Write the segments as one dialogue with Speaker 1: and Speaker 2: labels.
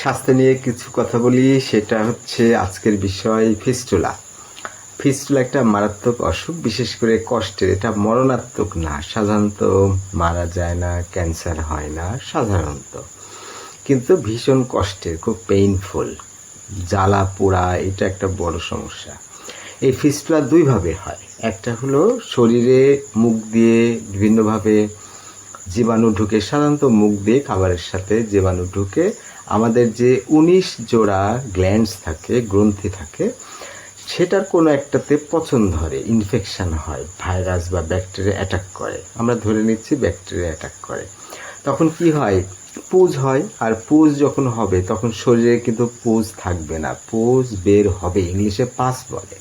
Speaker 1: স্বাস্থ্য নিয়ে কিছু কথা বলি, সেটা হচ্ছে আজকের বিষয় ফিস্টুলা। ফিস্টুলা একটা মারাত্মক অসুখ, বিশেষ করে কষ্টের। এটা মরণাত্মক না, সাধারণত মারা যায় না, ক্যান্সার হয় না, সাধারণত। কিন্তু ভীষণ কষ্টের, খুব পেইনফুল জ্বালা পোড়া, এটা একটা বড় সমস্যা। এই ফিস্টুলা দুইভাবে হয়। একটা হলো শরীরে মুখ দিয়ে বিভিন্নভাবে জীবাণু ঢুকে, সাধারণত মুখ দিয়ে খাবারের সাথে জীবাণু ঢুকে আমাদের যে উনিশ জোড়া গ্ল্যান্ডস থাকে, গ্রন্থি থাকে, সেটার কোনো একটাতে পছন্দ ধরে ইনফেকশান হয় ভাইরাস বা ব্যাকটেরিয়া অ্যাটাক করে। আমরা ধরে নিচ্ছি ব্যাকটেরিয়া অ্যাটাক করে। তখন কি হয়? পুজ হয়, আর পুজ যখন হবে, তখন শরীরে কিন্তু পুজ থাকবে না। পুজ বের হবে, ইংলিশে পাস বলে।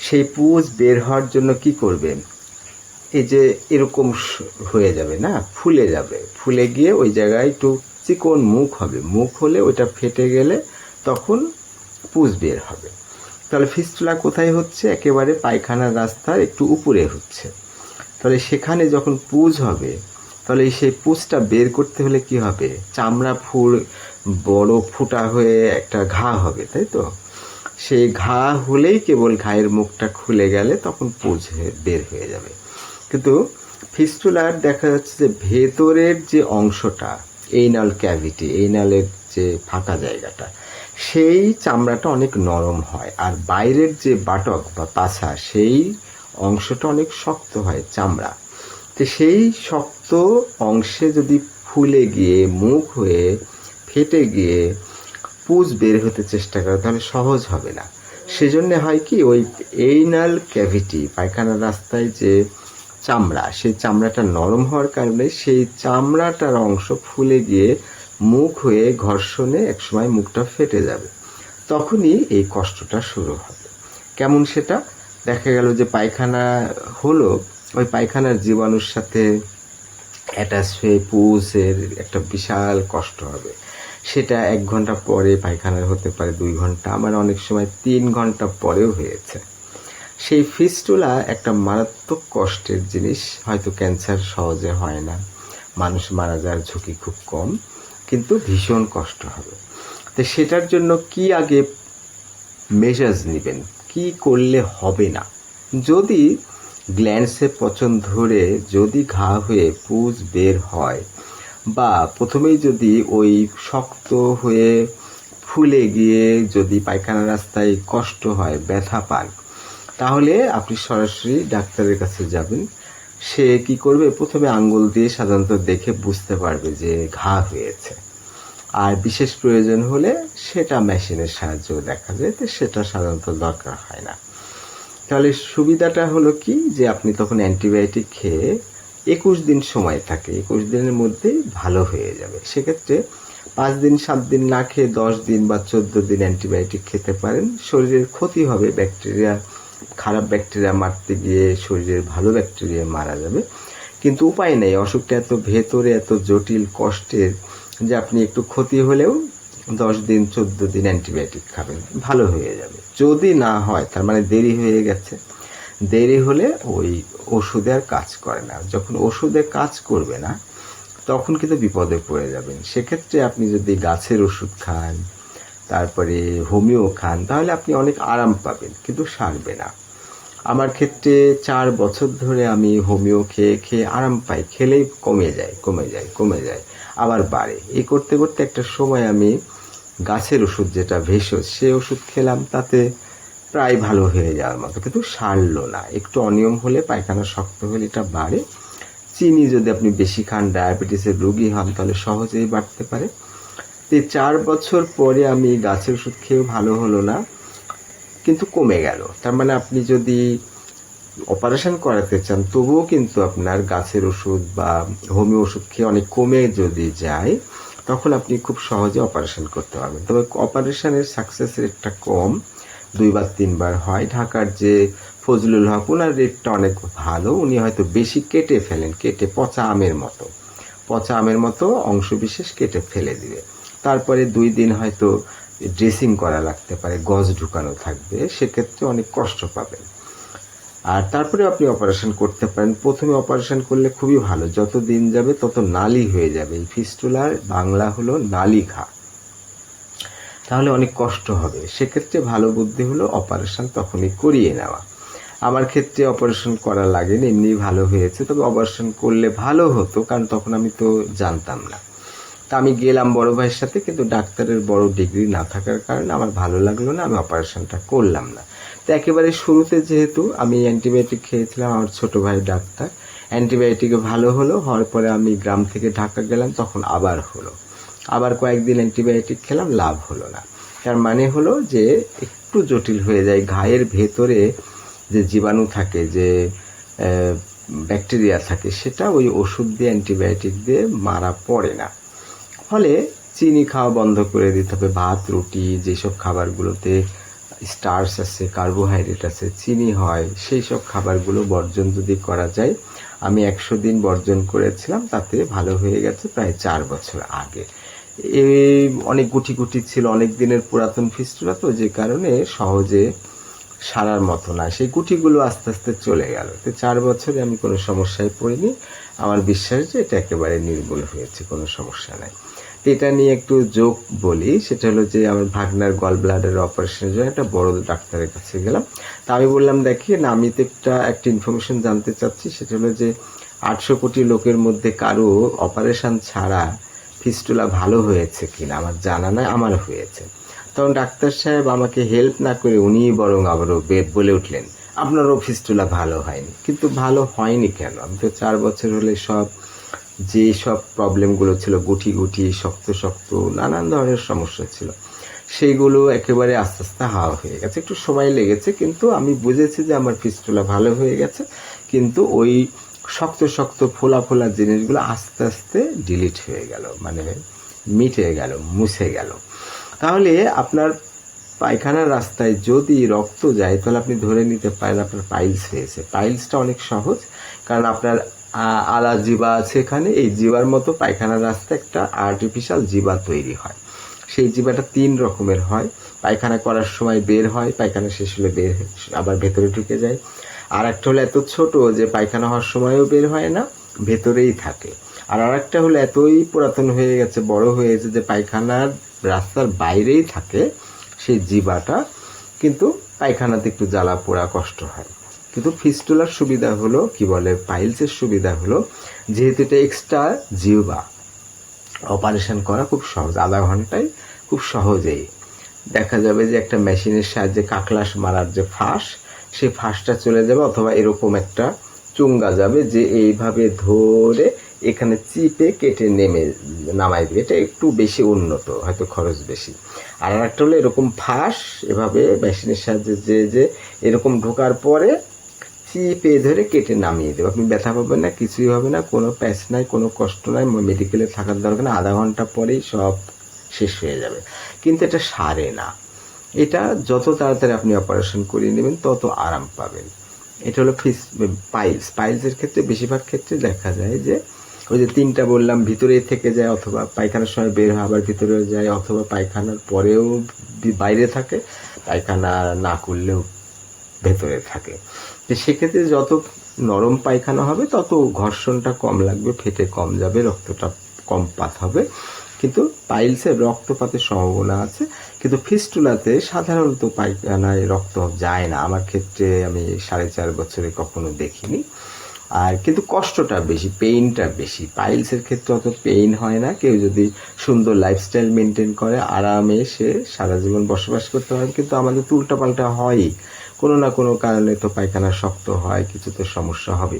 Speaker 1: সেই পুজ বের হওয়ার জন্য কি করবে? এই যে এরকম হয়ে যাবে না, ফুলে যাবে। ফুলে গিয়ে ওই জায়গায় একটু চিকন মুখ হবে। মুখ হলে ওইটা ফেটে গেলে তখন পুজ বের হবে। তাহলে ফিস্টুলা কোথায় হচ্ছে? একেবারে পায়খানার রাস্তার একটু উপরে হচ্ছে। তাহলে সেখানে যখন পুজ হবে, তাহলে সেই পুজটা বের করতে হলে কি হবে? চামড়া ফুল বড় ফুটা হয়ে একটা ঘা হবে, তাই তো? সেই ঘা হলেই কেবল ঘায়ের মুখটা খুলে গেলে তখন পুজ বের হয়ে যাবে। কিন্তু ফিস্টুলার দেখা যাচ্ছে যে ভেতরের যে অংশটা এইনাল ক্যাভিটি এইনালের যে ফাঁকা জায়গাটা, সেই চামড়াটা অনেক নরম হয় আর বাইরের যে বাটক বা পাছা, সেই অংশটা অনেক শক্ত হয় চামড়া। তো সেই শক্ত অংশে যদি ফুলে গিয়ে, মুখ হয়ে ফেটে গিয়ে পুজ বের হতে চেষ্টা করে, তাহলে সহজ হবে না। সেজন্য হয় কি, ওই এইনাল ক্যাভিটি, পায়খানার রাস্তায় যে চামড়া। সেই চামড়াটা নরম হওয়ার কারণে সেই চামড়াটার অংশ ফুলে গিয়ে মুখ হয়ে ঘর্ষণে একসময় মুখটা ফেটে যাবে। তখনই এই কষ্টটা শুরু হবে। কেমন সেটা? দেখা গেল যে পায়খানা হলো, ওই পায়খানার জীবাণুর সাথে অ্যাটাচ হয়ে পুষের একটা বিশাল কষ্ট হবে। সেটা এক ঘণ্টা পরে পায়খানার হতে পারে, দুই ঘণ্টা আমার অনেক সময় তিন ঘণ্টা পরেও হয়েছে। সেই ফিস্টুলা একটা মারাত্মক কষ্টের জিনিস, হয়তো ক্যান্সার সহজে হয় না। মানুষ মারা যাওয়ার ঝুঁকি খুব কম, কিন্তু ভীষণ কষ্ট হবে। তো সেটার জন্য কি আগে মেজার্স নেবেন? কি করলে হবে না? যদি গ্ল্যান্ডসে পচন ধরে যদি ঘা হয়ে পুজ বের হয়, বা প্রথমেই যদি ওই শক্ত হয়ে ফুলে গিয়ে যদি পায়খানা রাস্তায় কষ্ট হয়, ব্যথা পান তাহলে আপনি সরাসরি ডাক্তারের কাছে যাবেন। সে কি করবে? প্রথমে আঙ্গুল দিয়ে সাধারণত দেখে বুঝতে পারবে যে ঘা হয়েছে। আর বিশেষ প্রয়োজন হলে সেটা মেশিনের সাহায্যেও দেখা যায়, তো সেটা সাধারণত দরকার হয় না। তাহলে সুবিধাটা হলো কি? যে আপনি তখন অ্যান্টিবায়োটিক খেয়ে একুশ দিন সময় থাকে, একুশ দিনের মধ্যেই ভালো হয়ে যাবে। সেক্ষেত্রে পাঁচ দিন, সাত দিন না খেয়ে দশ দিন বা চোদ্দ দিন অ্যান্টিবায়োটিক খেতে পারেন। শরীরের ক্ষতি হবে, ব্যাকটেরিয়া খারাপ ব্যাকটেরিয়া মারতে গিয়ে শরীরের ভালো ব্যাকটেরিয়া মারা যাবে। কিন্তু উপায় নেই, অসুখটা এত ভেতরে, এত জটিল, কষ্টের যে আপনি একটু ক্ষতি হলেও দশ দিন, চোদ্দ দিন অ্যান্টিবায়োটিক খাবেন, ভালো হয়ে যাবে। যদি না হয়, তার মানে দেরি হয়ে গেছে, দেরি হলে ওই ওষুধে আর কাজ করে না। যখন ওষুধে কাজ করবে না, তখন কিন্তু বিপদে পড়ে যাবেন। সেক্ষেত্রে আপনি যদি গাছের ওষুধ খান তারপরে হোমিও খান, তাহলে আপনি অনেক আরাম পাবেন, কিন্তু সারবে না। আমার ক্ষেত্রে চার বছর ধরে আমি হোমিও খেয়ে খেয়ে আরাম পাই, খেলেই কমে যায় কমে যায় কমে যায়, আবার বাড়ে। এই করতে করতে একটা সময় আমি গাছের ওষুধ যেটা ভেষজ, সে ওষুধ খেলাম, তাতে প্রায় ভালো হয়ে যাওয়ার মতো, কিন্তু সারলো না। একটু অনিয়ম হলে পায়খানা শক্ত হলে এটা বাড়ে। চিনি যদি আপনি বেশি খান, ডায়াবেটিসের রোগী হন, তাহলে সহজেই বাড়তে পারে। তো চার বছর পরে আমি গাছের ওষুধ খেয়েও ভালো হলো না, কিন্তু কমে গেল। তার মানে আপনি যদি অপারেশন করাতে চান, তবুও কিন্তু আপনার গাছের ওষুধ বা হোমিও ওষুধ খেয়ে অনেক কমে যদি যায়, তখন আপনি খুব সহজে অপারেশন করতে পারবেন। তবে অপারেশনের সাকসেস রেটটা কম দুইবার তিনবার হয়। ঢাকার যে ফজলুল হক ওনার রেটটা অনেক ভালো। উনি হয়তো বেশি কেটে ফেলেন, কেটে পচা আমের মতো। পচা আমের মতো অংশ বিশেষ কেটে ফেলে দিবে। তারপরে দুই দিন হয়তো ড্রেসিং করা লাগতে পারে, গজ ঢুকানো থাকবে, সেক্ষেত্রে অনেক কষ্ট পাবেন। আর তারপরে আপনি অপারেশন করতে পারেন। প্রথমে অপারেশন করলে খুবই ভালো, যত দিন যাবে তত নালি হয়ে যাবে। এই ফিস্টুলার বাংলা হলো নালি ঘা। তাহলে অনেক কষ্ট হবে। সেক্ষেত্রে ভালো বুদ্ধি হলো অপারেশন তখনই করিয়ে নেওয়া। আমার ক্ষেত্রে অপারেশন করা লাগেনি, এমনি ভালো হয়েছে, তবে অপারেশন করলে ভালো হতো, কারণ তখন আমি তো জানতাম না। তা আমি গেলাম বড় ভাইয়ের সাথে, কিন্তু ডাক্তারের বড় ডিগ্রি না থাকার কারণে আমার ভালো লাগল না, আমি অপারেশনটা করলাম না। তো একেবারে শুরুতে যেহেতু আমি অ্যান্টিবায়োটিক খেয়েছিলাম আমার ছোট ভাই ডাক্তার অ্যান্টিবায়োটিকে ভালো হলো, হওয়ার পরে আমি গ্রাম থেকে ঢাকা গেলাম, তখন আবার হলো। আবার কয়েকদিন অ্যান্টিবায়োটিক খেলাম, লাভ হলো না। তার মানে হলো যে একটু জটিল হয়ে যায়, ঘায়ের ভেতরে যে জীবাণু থাকে, যে ব্যাকটেরিয়া থাকে, সেটা ওই ওষুধ দিয়ে অ্যান্টিবায়োটিক দিয়ে মারা পড়ে না। ফলে চিনি খাওয়া বন্ধ করে দিতে হবে। ভাত, রুটি, যেসব খাবারগুলোতে স্টার্স আছে কার্বোহাইড্রেট আছে, চিনি হয় সেই সব খাবারগুলো বর্জন যদি করা যায়, আমি একশো দিন বর্জন করেছিলাম, তাতে ভালো হয়ে গেছে প্রায় চার বছর আগে। এই অনেক গুটি গুটি ছিল, অনেক দিনের পুরাতন ফিস্টুলা তো, যে কারণে সহজে সারার মতো না। সেই গুটিগুলো আস্তে আস্তে চলে গেল। তো চার বছরে আমি কোনো সমস্যায় পড়িনি। আমার বিশ্বাস যে এটা একেবারে নির্মূল হয়েছে, কোনো সমস্যা নাই। এটা নিয়ে একটু যোগ বলি, সেটা হলো যে আমার ভাগনার গল ব্লাডার অপারেশনের জন্য একটা বড় ডাক্তারের কাছে গেলাম। তা আমি বললাম, দেখি, না, আমি তো একটা একটা ইনফরমেশন জানতে চাচ্ছি, সেটা হলো যে আটশো কোটি লোকের মধ্যে কারও অপারেশন ছাড়া ফিস্টুলা ভালো হয়েছে কিনা? আমার জানা নাই, আমার হয়েছে। তখন ডাক্তার সাহেব আমাকে হেল্প না করে উনিই বরং আবারও বলে উঠলেন, আপনারও ফিস্টুলা ভালো হয়নি। কিন্তু ভালো হয়নি কেন? আমি তো চার বছর হলে সব যে সব প্রবলেমগুলো ছিল, গুটি গুটি, শক্ত শক্ত, নানান ধরনের সমস্যা ছিল। সেইগুলো একেবারে আস্তে আস্তে হাওয়া হয়ে গেছে। একটু সময় লেগেছে, কিন্তু আমি বুঝেছি যে আমার ফিস্টুলা ভালো হয়ে গেছে, কিন্তু ওই শক্ত শক্ত, ফোলা ফোলা জিনিসগুলো আস্তে আস্তে ডিলিট হয়ে গেল মানে মিটে গেল, মুছে গেল। তাহলে আপনার পায়খানার রাস্তায় যদি রক্ত যায়, তাহলে আপনি ধরে নিতে পারেন আপনার পাইলস হয়েছে। পাইলসটা অনেক সহজ, কারণ আপনার আলা জিবা আছে এখানে। এই জিবার মতো পায়খানার রাস্তা একটা আর্টিফিশিয়াল জিবা তৈরি হয়। সেই জিবাটা তিন রকমের হয়। পায়খানা করার সময় বের হয়, পায়খানা শেষ হলে বের আবার ভেতরে ঢুকে যায়। আর একটা হলো এত ছোট যে পায়খানা হওয়ার সময়ও বের হয় না, ভেতরেই থাকে। আর আরেকটা হলো এতই পুরাতন হয়ে গেছে, বড় হয়েছে যে পায়খানার রাস্তার বাইরেই থাকে সেই জিবাটা। কিন্তু পায়খানাতে একটু জ্বালা পোড়া কষ্ট হয়। কিন্তু ফিস্টুলার সুবিধা হলো, কি বলে, পাইলসের সুবিধা হলো, যেহেতু এটা এক্সট্রা জিবা অপারেশন করা খুব সহজ, আধা ঘন্টায় খুব সহজেই। দেখা যাবে যে একটা মেশিনের সাহায্যে কাকলাস মারার যে ফাঁস, সেই ফাঁসটা চলে যাবে অথবা এরকম একটা চুঙ্গা যাবে যে এইভাবে ধরে এখানে চিপে কেটে নেমে নামাই দিবে। এটা একটু বেশি উন্নত, হয়তো খরচ বেশি। আর একটা হলো এরকম ফাঁস, এভাবে মেশিনের সাহায্যে যে যে এরকম ঢোকার পরে চিপে ধরে কেটে নামিয়ে দেবে? আপনি ব্যথা পাবেন না, কিছুই হবে না, কোনো প্যাচ নাই, কোনো কষ্ট নাই মেডিকেলে থাকার দরকার না, আধা ঘণ্টা পরেই সব শেষ হয়ে যাবে। কিন্তু এটা সারে না। এটা যত তাড়াতাড়ি আপনি অপারেশন করিয়ে নেবেন, তত আরাম পাবেন। এটা হলো ফিস পাইলস পাইলসের ক্ষেত্রে, বেশিরভাগ ক্ষেত্রে দেখা যায় যে, ওই যে তিনটা বললাম, ভিতরেই থেকে যায়, অথবা পায়খানার সময় বের হয় আবার ভিতরেও যায়, অথবা পায়খানার পরেও বাইরে থাকে, পায়খানা না করলেও ভেতরে থাকে। সেক্ষেত্রে যত নরম পায়খানা হবে, তত ঘর্ষণটা কম লাগবে, ফেটে কম যাবে, রক্তটা কম পাত হবে। কিন্তু পাইলসে রক্তপাতের সম্ভাবনা আছে। কিন্তু ফিস্টুলাতে সাধারণত পায়খানায় রক্ত যায় না। আমার ক্ষেত্রে আমি সাড়ে চার বছরে কখনো দেখিনি। আর কিন্তু কষ্টটা বেশি পেইনটা বেশি। পাইলসের ক্ষেত্রে অত পেইন হয় না। কেউ যদি সুন্দর লাইফস্টাইল মেনটেন করে, আরামে সে সারা জীবন বসবাস করতে পারে কিন্তু আমাদের তো উল্টাপাল্টা হয়ই। কোনো না কোনো কারণে তো পায়খানা শক্ত হয় কিছু তো সমস্যা হবে।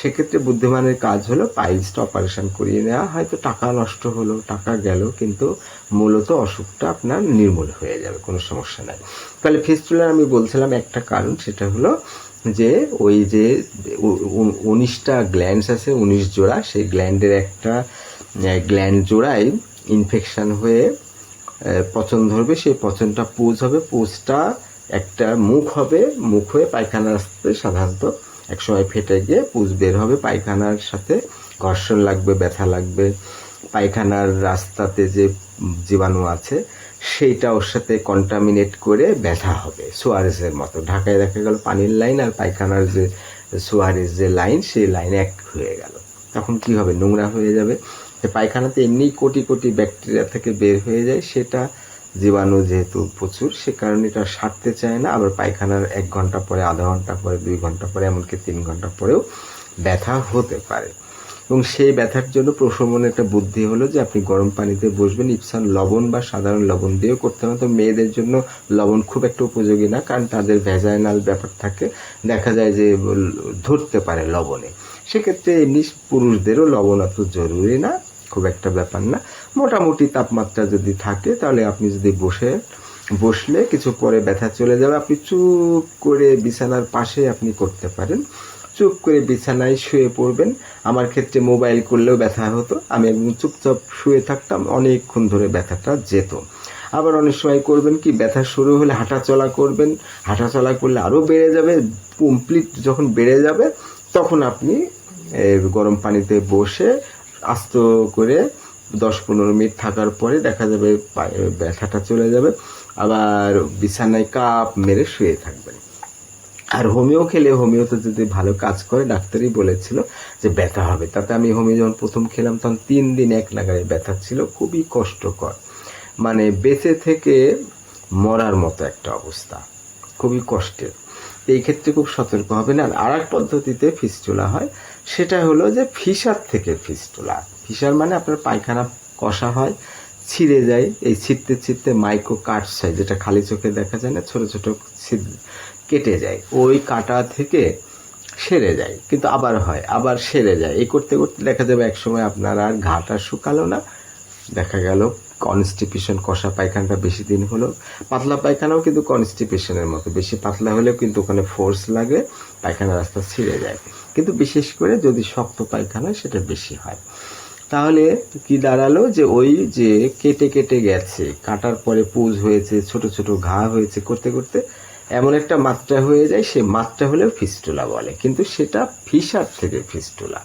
Speaker 1: সেক্ষেত্রে বুদ্ধিমানের কাজ হলো পাইলসটা অপারেশন করিয়ে নেওয়া। হয়তো টাকা নষ্ট হলো, টাকা গেল, কিন্তু মূলত অসুখটা আপনার নির্মূল হয়ে যাবে, কোনো সমস্যা নাই। তাহলে ফিস্টুলার আমি বলছিলাম একটা কারণ, সেটা হলো যে ওই যে উনিশটা গ্ল্যান্ডস আছে, উনিশ জোড়া, সেই গ্ল্যান্ডের একটা গ্ল্যান্ড জোড়ায় ইনফেকশান হয়ে পচন ধরবে, সেই পচনটা পোজ হবে পুজটা একটা মুখ হবে, মুখ হয়ে পায়খানা আসতে সাধারণত। একসময় ফেটে গিয়ে পুজ বের হবে, পায়খানার সাথে ঘর্ষণ লাগবে, ব্যথা লাগবে। পায়খানার রাস্তাতে যে জীবাণু আছে, সেইটা ওর সাথে কন্টামিনেট করে ব্যথা হবে, সোয়ারেজের মতো। ঢাকায় দেখা গেল পানির লাইন আর পায়খানার যে সোয়ারেজ যে লাইন, সেই লাইন এক হয়ে গেল। তখন কি হবে? নোংরা হয়ে যাবে। পায়খানাতে এমনি কোটি কোটি ব্যাকটেরিয়া থেকে বের হয়ে যায়, সেটা জীবাণু যেহেতু প্রচুর, সে কারণে এটা সারতে চায় না। আবার পায়খানার এক ঘণ্টা পরে, আধা ঘণ্টা পরে, দুই ঘণ্টা পরে, এমনকি তিন ঘণ্টা পরেও ব্যথা হতে পারে। এবং সেই ব্যথার জন্য প্রশমনের একটা বুদ্ধি হলো যে, আপনি গরম পানিতে বসবেন ইপসান লবণ বা সাধারণ লবণ দিয়েও করতে হবে তো মেয়েদের জন্য লবণ খুব একটা উপযোগী না, কারণ তাদের ভেজাইনাল ব্যাপার থাকে। দেখা যায় যে, ধরতে পারে লবণে। সেক্ষেত্রে এমনি পুরুষদেরও লবণ অত জরুরি না, খুব একটা ব্যাপার না। মোটামুটি তাপমাত্রা যদি থাকে, তাহলে আপনি যদি বসে, বসলে কিছু পরে ব্যথা চলে যাবে, আপনি চুপ করে বিছানার পাশে আপনি করতে পারেন। চুপ করে বিছানায় শুয়ে পড়বেন। আমার ক্ষেত্রে মোবাইল করলেও ব্যথা হতো। আমি একদম চুপচাপ শুয়ে থাকতাম, অনেকক্ষণ ধরে ব্যথাটা যেত। আবার অনেক সময় করবেন কি, ব্যথা শুরু হলে হাঁটাচলা করবেন। হাঁটাচলা করলে আরও বেড়ে যাবে কমপ্লিট যখন বেড়ে যাবে, তখন আপনি গরম পানিতে বসে আস্ত করে দশ পনেরো মিনিট থাকার পরে দেখা যাবে ব্যথাটা চলে যাবে। আবার বিছানায় কাপ মেরে শুয়ে থাকবেন আর হোমিও খেলে, হোমিওতে যদি ভালো কাজ করে, ডাক্তারই বলেছিল যে ব্যথা হবে। তাতে আমি হোমিও যখন প্রথম খেলাম, তখন তিন দিন এক নাগারে ব্যথা ছিল, খুবই কষ্টকর। মানে বেঁচে থেকে মরার মতো একটা অবস্থা, খুবই কষ্টের। এই ক্ষেত্রে খুব সতর্ক হবেন। আর আর এক পদ্ধতিতে ফিস্টুলা হয়, সেটা হলো যে ফিসার থেকে ফিস্টুলা। ফিসার মানে আপনার পায়খানা কষা হয়, ছিঁড়ে যায়, এই ছিটতে ছিটতে মাইক্রো কাটস হয়, যেটা খালি চোখে দেখা যায় না, ছোটো ছোটো কেটে যায়। ওই কাটা থেকে সেরে যায়, কিন্তু আবার হয়, আবার সেরে যায়। এই করতে করতে দেখা যাবে একসময় আপনার আর ঘাটা শুকালো না, দেখা গেল কনস্টিপেশন কষা পায়খানাটা বেশি দিন হলো। পাতলা পায়খানাও কিন্তু কনস্টিপেশনের মতো, বেশি পাতলা হলেও কিন্তু ওখানে ফোর্স লাগে পায়খানা রাস্তা ছিঁড়ে যায়। কিন্তু বিশেষ করে যদি শক্ত পায়খানা সেটা বেশি হয়। তাহলে কি দাঁড়াল যে ওই যে কেটে কেটে গেছে, কাটার পরে পুজ হয়েছে, ছোট ছোট ঘা হয়েছে করতে করতে, এমন একটা মাত্রা হয়ে যায়, সে মাত্রা হলেও ফিস্টুলা বলে, কিন্তু সেটা ফিসার থেকে ফিস্টুলা।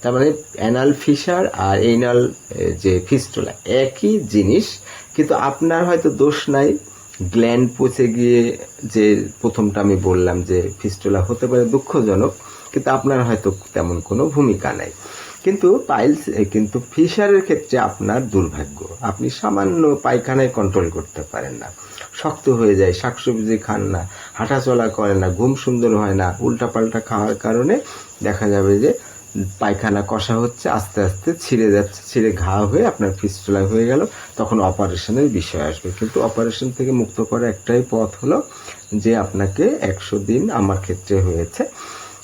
Speaker 1: তার মানে অ্যানাল ফিসার আর এনাল যে ফিস্টুলা, একই জিনিস, কিন্তু আপনার হয়তো দোষ নাই। গ্ল্যান্ড পচে গিয়ে যে প্রথমটা আমি বললাম যে ফিস্টুলা হতে পারে দুঃখজনক, কিন্তু আপনার হয়তো তেমন কোনো ভূমিকা নাই। কিন্তু পাইলস কিন্তু ফিশারের ক্ষেত্রে আপনার দুর্ভাগ্য। আপনি সামান্য পায়খানায় কন্ট্রোল করতে পারেন না। শক্ত হয়ে যায়, শাকসবজি খান না, হাঁটাচলা করে না, ঘুম সুন্দর হয় না, উল্টাপাল্টা খাওয়ার কারণে দেখা যাবে যে পায়খানা কষা হচ্ছে, আস্তে আস্তে ছিঁড়ে যাচ্ছে, ছিঁড়ে ঘা হয়ে আপনার ফিস্টুলা হয়ে গেল, তখন অপারেশনের বিষয় আসবে। কিন্তু অপারেশন থেকে মুক্ত করার একটাই পথ হলো যে আপনাকে একশো দিন আমার ক্ষেত্রে হয়েছে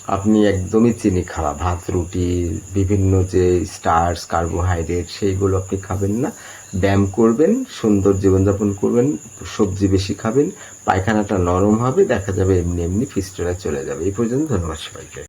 Speaker 1: আপনি একদমই চিনি খাওয়া ভাত, রুটি, বিভিন্ন যে স্টার্স কার্বোহাইড্রেট, সেইগুলো আপনি খাবেন না। ব্যায়াম করবেন, সুন্দর জীবনযাপন করবেন, সবজি বেশি খাবেন, পায়খানাটা নরম হবে, দেখা যাবে এমনি এমনি ফিস্টেরা চলে যাবে। এই পর্যন্ত ধন্যবাদ সবাইকে।